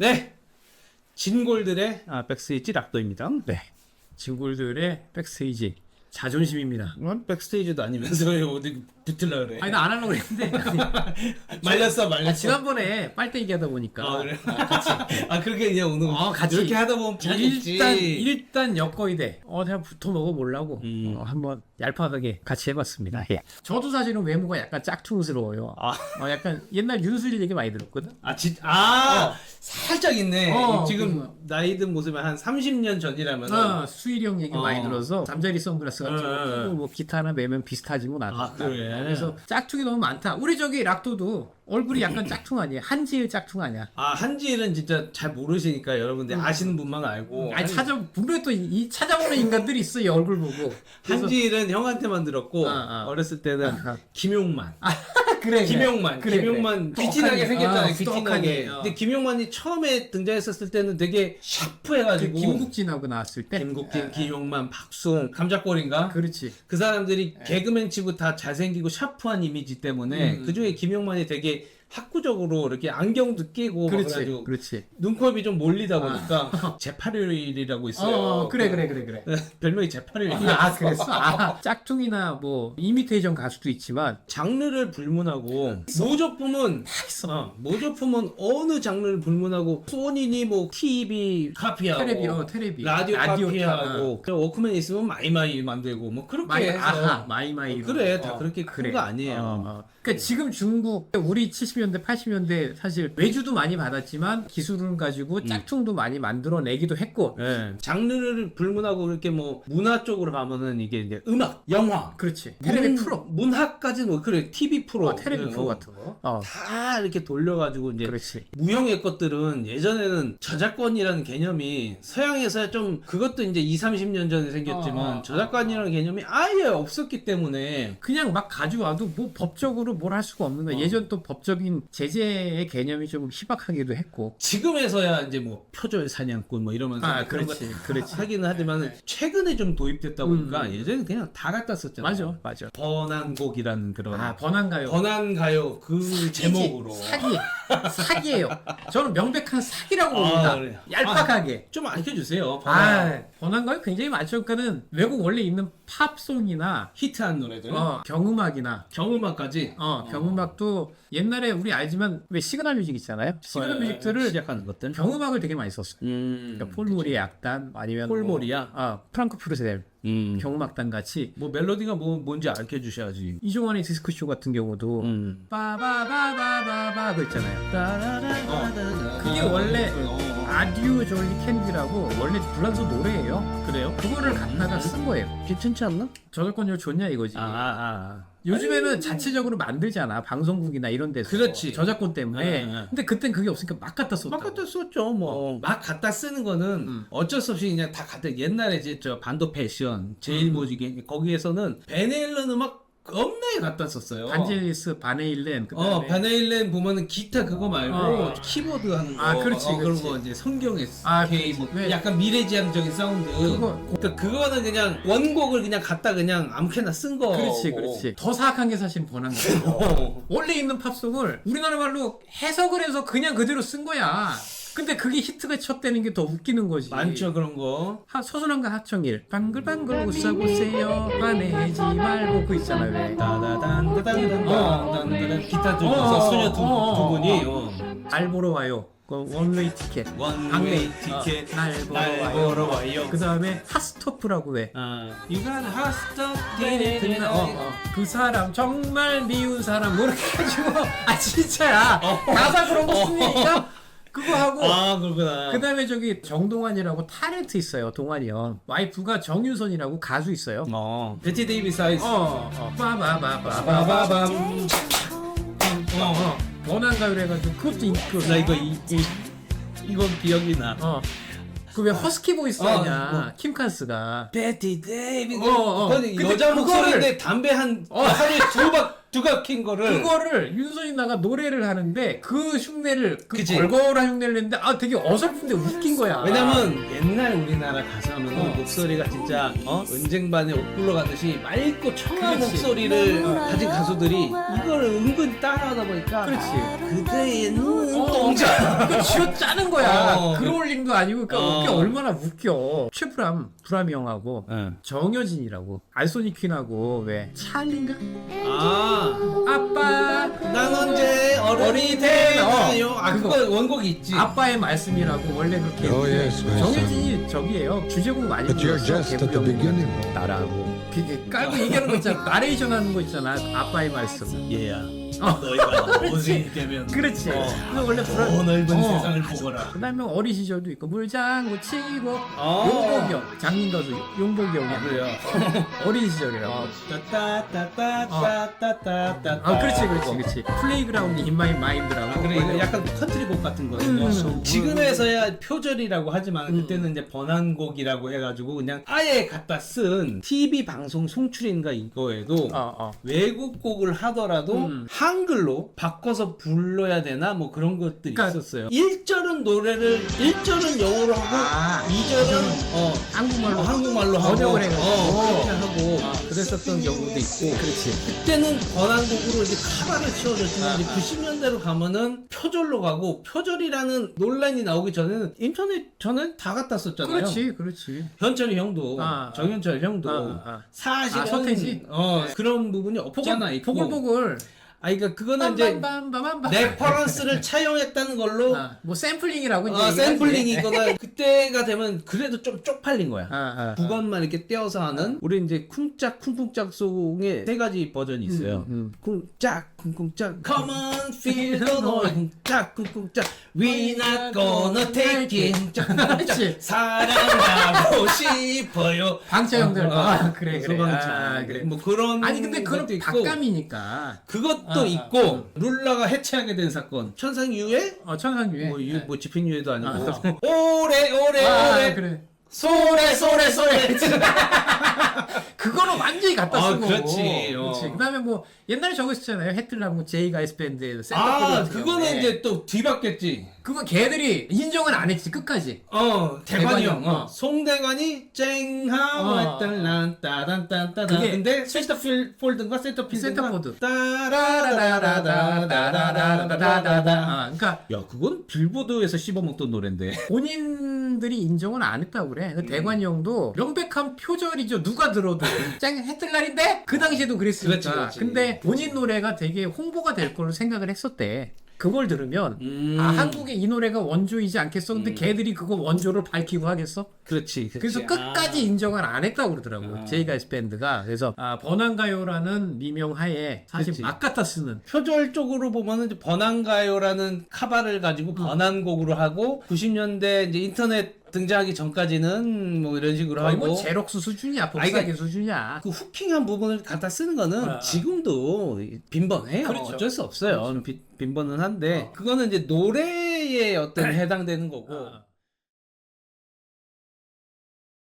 네. 진골들의 아, 백스테이지 락도입니다. 네. 진골들의 백스테이지 자존심입니다. 이건 백스테이지도 아니면서 왜 어디 붙을라 그래? 아니 나 안 하려고 했는데 말렸어, 말렸어. 아, 지난번에 빨대 얘기하다 보니까 아, 그래? 아, 같이. 아, 그렇게 그냥 오늘 어, 같이. 이렇게 하다 보면 보겠지. 일단 일단 엮어야 돼. 어 내가 붙어 먹어보려고 음. 어, 한번 얄팍하게 같이 해봤습니다. 예. 저도 사실은 외모가 약간 짝퉁스러워요. 아. 어, 약간 옛날 윤수일 얘기 많이 들었거든. 아, 진, 아, 살짝 있네. 어, 지금 그거. 나이 든 모습이 한 30년 전이라면. 어, 수일이 형 얘기 어. 많이 들어서 잠자리 선글라스 같은 어, 어, 어. 거, 뭐 기타 하나 매면 비슷하지 뭐 나도. 아, 그래? 그래서 짝퉁이 너무 많다. 우리 저기 락도도 얼굴이 약간 짝퉁 아니야? 한지의 짝퉁 아니야? 아, 한지일은 진짜 잘 모르시니까 여러분들 아시는 분만 알고. 음. 아니 찾아 분명히 또이 찾아오는 인간들이 있어 이 얼굴 보고. 그래서 한지일은 형한테만 들었고, 아, 아. 어렸을 때는 김용만. 그래 김용만, 그래, 김용만 그래. 귀티나게 떡하니. 생겼잖아요. 아, 귀티나게. 떡하니. 어. 근데 김용만이 처음에 등장했었을 때는 되게 그 샤프해가지고 김국진하고 나왔을 때. 김국진, 김용만, 박수홍, 감자골인가? 그, 그렇지. 사람들이 개그맨 치고 다 잘생기고 샤프한 이미지 때문에 음. 그 중에 김용만이 되게 학구적으로 이렇게 안경도 끼고 막 그렇지. 그렇지. 눈곱이 좀 몰리다 보니까 제8일이라고 있어요. 어, 그래 그래 그래 그래. 별명이 제8일. 아 그랬어? 아, 짝퉁이나 뭐 이미테이션 가수도 있지만 장르를 불문하고 모조품은 어, 모조품은 어느 장르를 불문하고 소니니 뭐 TV 카피하고 테레비 어 테레비 라디오, 라디오 카피하고 그 워크맨 있으면 마이마이 만들고 뭐 그렇게 마이 해서 아하 마이마이 어, 그래 다 그렇게 큰거 아니에요. 어, 어. 그러니까 지금 중국 우리 70년대 80년대 사실 외주도 많이 받았지만 기술을 가지고 짝퉁도 많이 만들어내기도 했고. 예, 장르를 불문하고 그렇게 뭐 문화 쪽으로 가면은 이게 이제 음악, 영화, 그렇지. 테레비 문- 프로. 문학까지는 뭐 그래 TV 프로, 어, 테레비 예, 프로 어, 같은 거? 어, 다 이렇게 돌려가지고 이제 그렇지. 무형의 것들은 예전에는 저작권이라는 개념이 서양에서 좀 그것도 이제 2, 30년 전에 생겼지만 어, 어, 저작권이라는 개념이 아예 없었기 때문에 그냥 막 가져와도 뭐 법적으로 뭘 할 수가 없는 거야. 예전 또 법적인 제재의 개념이 좀 희박하기도 했고. 지금에서야 이제 뭐 표절 사냥꾼 뭐 이러면서 아, 그런 그렇지, 거 그렇지. 하기는 하지만 최근에 좀 도입됐다 보니까 음. 예전에 그냥 다 갖다 썼잖아. 맞아 맞아. 번안곡이라는 그런 아 번안가요. 번안가요 그 제목으로. 사기 사기예요 저는 명백한 사기라고 아, 봅니다 그래요? 얄팍하게 좀 알려 주세요. 번안 아, 번안가요 굉장히 많죠. 그러니까는 외국 원래 있는 팝송이나 히트한 노래들, 어, 경음악이나 경음악까지 어, 경음악도 옛날에 우리 알지만 왜 시그널 뮤직 있잖아요. 시그널 뮤직들을 시작하는 것들. 경음악을 되게 많이 썼어요. 음. 그러니까 폴모리의 악단 아니면 폴모리아? 뭐, 아, 프랑크푸르트 음. 경음악단 같이 뭐 멜로디가 뭐 뭔지 알려 주셔야지. 이종환의 디스크쇼 같은 경우도 음. 빠바바바바바 그 있잖아요. 어. 그게 원래 어. 아디오 졸리 캔디라고 원래 불란서 노래예요. 그래요? 그거를 갖다가 쓴 거예요. 괜찮지 않나? 저작권료 좋냐 이거지. 아, 아, 아. 요즘에는 자체적으로 만들잖아 방송국이나 이런 데서 그렇지. 저작권 때문에 네, 네. 근데 그땐 그게 없으니까 막 갖다 썼다 막 갖다 썼죠 뭐. 막 갖다 쓰는 거는 음. 어쩔 수 없이 그냥 다 갖다 옛날에 이제 저 반도 패션 제일 모지게 거기에서는 베네일런 음악 겁나게 갖다 썼어요. 반젤리스 바네일렌 그다음에 어 바네일렌 보면은 기타 그거 말고 어. 키보드 하는 거 아, 그렇지, 어, 그런 그렇지. 거 이제 성경에 아, K. 뭐 왜- 약간 미래지향적인 사운드 그거- 그러니까 그거는 그냥 원곡을 그냥 갖다 그냥 아무렇게나 쓴 거 그렇지 그렇지 더 사악한 게 사실 번한 어. 원래 있는 팝송을 우리나라 말로 해석을 해서 그냥 그대로 쓴 거야 근데 그게 히트가 쳤다는 게 더 웃기는 거지. 많죠 그런 거. 하, 서순환과 하청일. 방글방글 웃어보세요. 화내지 말고. 그 있잖아요. 왜 따다단다단다단 기타 들고서 어, 소녀 두, 어, 어, 두 분이 어. 어. 날 보러 와요. 그 원웨이 티켓. 원웨이. 티켓. 어, 날 보러 날 와요. 보러 와요. 그 다음에 핫스토프라고 해. 아, You got a hot stuff 어, 어. 그 사람 정말 미운 사람. 뭐 이렇게 해가지고. 아 진짜야. 가사 그런 거 쓰니까 그거 하고 아 그렇구나 그 다음에 저기 정동환이라고 타렌트 있어요 동환이 형 와이프가 정유선이라고 가수 있어요 어 베티 데이비스 아이스 어, 어. 빠바바바바밤 빠바밤 어, 어. 번안가요를 해가지고 그것도 인기 나 이거 이, 이 이건 기억이 나 어. 그 왜 허스키 보이스 어, 아니야 킴 칸스가 베티 데이비스 어, 어. 그건 근데 여자 그거를- 목소리인데 담배 한 어. 하루에 두박 누가 킨 거를 그거를 윤선이 나가 노래를 하는데 그 흉내를 그 그치. 걸걸한 흉내를 냈는데 아 되게 어설픈데 웃긴 거야. 왜냐면 옛날 우리나라 가수 하면 어. 목소리가 진짜 어? 은쟁반에 옷 굴러가듯이 맑고 청아한 그렇지. 목소리를 가진 가수들이 이걸 은근 따라하다 보니까 그렇지. 그대의 눈 어, 동자 그 쥐어 짜는 거야. 어. 그롤링도 아니고 그러니까 어. 그게 얼마나 웃겨. 최프람 브라미 형하고 응. 정여진이라고 알소니 퀸하고 왜 찰린가? 아, 아빠 난 언제 어른이 되나요? 아, 그거. 원곡이 있지. 아빠의 말씀이라고 원래 그렇게 Oh, yes, my 정여진이 저기예요 주제곡 많이 But you're 불렀어 just at the 개구리 형님 beginning. 나라고 그게 깔고 얘기하는 거 있잖아 나레이션 하는 거 있잖아 아빠의 말씀 얘야. 어. 너희가 어른이 되면 그렇지. 어. 그래서 원래 불안. 더 넓은 어. 세상을 보거라. 그다음에 어린 시절도 있고 물장구, 치기고, 어. 용복역, 장민가수 용복역이 아, 그래요? 어린 시절이라고. 어, 따따따따따따따. 어. 아 그렇지 그렇지 그렇지. 플레이그라운드 인마이 마인드라고. 아, 그래 이거 약간 컨트리곡 같은 거거든요. 음, 음, 음. 지금에서야 표절이라고 하지만 음. 그때는 이제 번안곡이라고 해가지고 그냥 아예 갖다 쓴 TV 방송 송출인가 이거에도 어, 어. 외국 곡을 하더라도 음. 한글로 바꿔서 불러야 되나 뭐 그런 것들이 그러니까 있었어요. 1절은 노래를 1절은 영어로 하고 아, 2절은 어, 한국말로 어, 한국말로 하고 번역을 해가지고. 어, 그렇게 하고 아. 그랬었던 경우도 있고 그렇지 그때는 번안곡으로 이제 카바를 씌워줬지만 아, 이제 90년대로 가면은 표절로 가고 표절이라는 논란이 나오기 전에는 인터넷 전엔 다 갖다 썼잖아요. 그렇지 그렇지 현철이 형도 아, 정현철 형도 아, 아. 사실은 아, 서태지? 어 그런 부분이 없잖아 있고. 보글보글 아 그러니까 그거는 이제 빰빰빰빰빰 레퍼런스를 차용했다는 걸로 아, 뭐 샘플링이라고 이제 어, 얘기하지. 샘플링이거나 그때가 되면 그래도 좀 쪽팔린 거야. 아, 아. 구간만 이렇게 떼어서 하는 우리 이제 쿵짝 쿵쿵짝 송의 세 가지 버전이 있어요. 음, 쿵짝 쿵쿵짝. Come on feel the noise. 쿵짝 쿵쿵짝. We not gonna take it. 그렇지. 사랑하고 싶어요. 방채형들. 어, 어. 아 그래 그래. 소방차. 아, 그래. 뭐 그런 아니 근데 그런 것도 있고. 박감이니까. 그것도 아, 아, 있고 룰라가 해체하게 된 사건. 천상 유해 어 천상유해 뭐, 유, 뭐 집행 유해도 아니고. 아. 오래 오래 아, 오래. 그래 소래 소래 소래 그거는 완전히 갖다 아, 쓰고 그렇지. 어. 그렇지 그다음에 뭐 옛날에 저거 있었잖아요 해틀라고 제이가이스 밴드의 아 그거는. 이제 또 뒤바뀌었지 그거 걔들이 인정은 안 했지 끝까지 어 대관이 대관이 형 형, 어. 어. 송대관이 쨍하 어. 따단딴따단 그게 근데 센터폴드인가 센터필드인가 센터포드. 따라라라라라라라라라라라라 아 그러니까 야 그건 빌보드에서 씹어먹던 노랜데 본인들이 인정은 안 했다고 그래. 그 대관이 형도 명백한 표절이죠. 누가 들어도. 짱 했을 날인데? 그 당시에도 그랬으니까. 그렇지, 그렇지. 근데 본인 노래가 되게 홍보가 될 걸로 생각을 했었대. 그걸 들으면 음. 아 한국에 이 노래가 원조이지 않겠어? 근데 걔들이 그거 원조를 밝히고 하겠어? 그렇지, 그렇지. 그래서 끝까지 인정을 안 했다고 그러더라고 아. 제이가이스 밴드가 그래서 아, 번안가요라는 미명 하에 사실 그치. 막 갖다 쓰는 표절 쪽으로 보면은 이제 번안가요라는 카바를 가지고 번안곡으로 하고 90년대 이제 인터넷 등장하기 전까지는 뭐 이런 식으로 거의 하고 뭐 제록스 수준이야 아니, 복사기 그러니까 수준이야 그 후킹한 부분을 갖다 쓰는 거는 아. 지금도 빈번해요. 그렇죠. 어쩔 수 없어요. 빈, 빈번은 한데 그거는 이제 노래에 어떤 해당되는 거고 아.